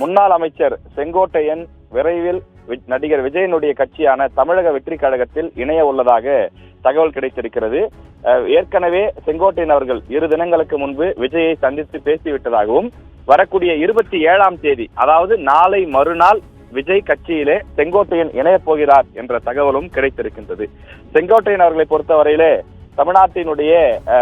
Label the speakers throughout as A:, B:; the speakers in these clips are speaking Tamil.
A: முன்னாள் அமைச்சர் செங்கோட்டையன் விரைவில் நடிகர் விஜயனுடைய கட்சியான தமிழக வெற்றி கழகத்தில் இணைய உள்ளதாக தகவல் கிடைத்திருக்கிறது. ஏற்கனவே செங்கோட்டையன் அவர்கள் இரு தினங்களுக்கு முன்பு விஜயை சந்தித்து பேசிவிட்டதாகவும் வரக்கூடிய இருபத்தி ஏழாம் தேதி அதாவது நாளை மறுநாள் விஜய் கட்சியிலே செங்கோட்டையன் இணையப் போகிறார் என்ற தகவலும் கிடைத்திருக்கின்றது. செங்கோட்டையன் அவர்களை பொறுத்தவரையிலே தமிழ்நாட்டினுடைய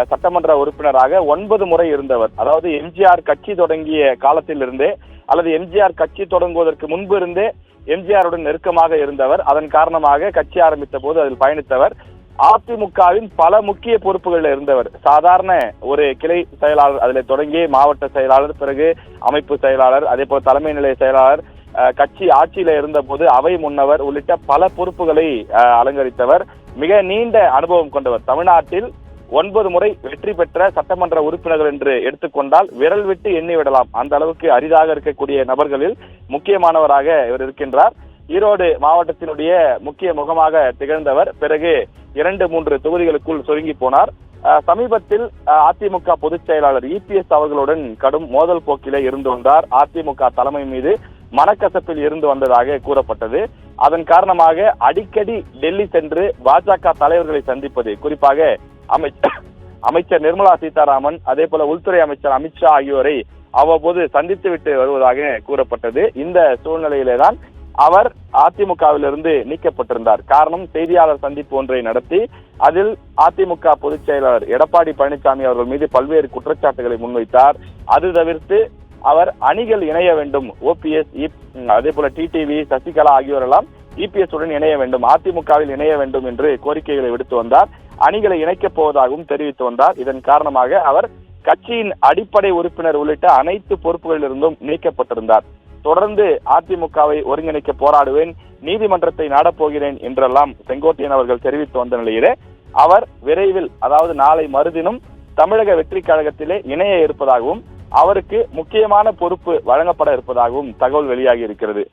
A: சட்டமன்ற உறுப்பினராக ஒன்பது முறை இருந்தவர். அதாவது எம்ஜிஆர் கட்சி தொடங்கிய காலத்திலிருந்தே அல்லது எம்ஜிஆர் கட்சி தொடங்குவதற்கு முன்பு இருந்தே எம்ஜிஆருடன் நெருக்கமாக இருந்தவர். அதன் காரணமாக கட்சி ஆரம்பித்த போது அதில் பயணித்தவர். அதிமுகவின் பல முக்கிய பொறுப்புகளில் இருந்தவர். சாதாரண ஒரு கிளை செயலாளர் அதில் தொடங்கி மாவட்ட செயலாளர் பிறகு அமைப்பு செயலாளர் அதே போல் தலைமை நிலைய செயலாளர் அஹ், கட்சி ஆட்சியில இருந்தபோது அவை முன்னவர் உள்ளிட்ட பல பொறுப்புகளை அலங்கரித்தவர். மிக நீண்ட அனுபவம் கொண்டவர். தமிழ்நாட்டில் ஒன்பது முறை வெற்றி பெற்ற சட்டமன்ற உறுப்பினர்கள் என்று எடுத்துக்கொண்டால் விரல் விட்டு எண்ணி விடலாம். அந்த அளவுக்கு அரிதாக இருக்கக்கூடிய நபர்களில் முக்கியமானவராக இவர் இருக்கின்றார். ஈரோடு மாவட்டத்தினுடைய முக்கிய முகமாக திகழ்ந்தவர். பிறகு இரண்டு மூன்று தொகுதிகளுக்குள் சுருங்கி போனார். சமீபத்தில் அதிமுக பொதுச் செயலாளர் இபிஎஸ் அவர்களுடன் கடும் மோதல் போக்கிலே இருந்து வந்தார். அதிமுக தலைமை மீது மனக்கசப்பில் இருந்து வந்ததாக கூறப்பட்டது. அதன் காரணமாக அடிக்கடி டெல்லி சென்று பாஜக தலைவர்களை சந்திப்பது குறிப்பாக அமைச்சர் அமைச்சர் நிர்மலா சீதாராமன் அதே போல உள்துறை அமைச்சர் அமித்ஷா ஆகியோரை அவ்வப்போது சந்தித்து விட்டு வருவதாக கூறப்பட்டது. இந்த சூழ்நிலையிலே தான் அவர் அதிமுகவிலிருந்து நீக்கப்பட்டிருந்தார். காரணம் செய்தியாளர் சந்திப்பு ஒன்றை நடத்தி அதில் அதிமுக பொதுச் செயலாளர் எடப்பாடி பழனிசாமி அவர்கள் மீது பல்வேறு குற்றச்சாட்டுகளை முன்வைத்தார். அது தவிர்த்து அவர் அணிகள் இணைய வேண்டும். ஓபிஎஸ் அதே போல டிடிவி சசிகலா ஆகியோரெல்லாம் இபிஎஸ் உடன் இணைய வேண்டும். அதிமுகவில் இணைய வேண்டும் என்று கோரிக்கைகளை விடுத்து வந்தார். அணிகளை இணைக்கப் போவதாகவும் தெரிவித்து வந்தார். இதன் காரணமாக அவர் கட்சியின் அடிப்படை உறுப்பினர் உள்ளிட்ட அனைத்து பொறுப்புகளிலிருந்தும் நீக்கப்பட்டிருந்தார். தொடர்ந்து அதிமுகவை ஒருங்கிணைக்க போராடுவேன் நீதிமன்றத்தை நாடப்போகிறேன் என்றெல்லாம் செங்கோட்டையன் அவர்கள் தெரிவித்து வந்த நிலையிலே அவர் விரைவில் அதாவது நாளை மறுதினம் தமிழக வெற்றி கழகத்திலே இணைய இருப்பதாகவும் அவருக்கு முக்கியமான பொறுப்பு வழங்கப்பட இருப்பதாகவும் தகவல் வெளியாகி இருக்கிறது.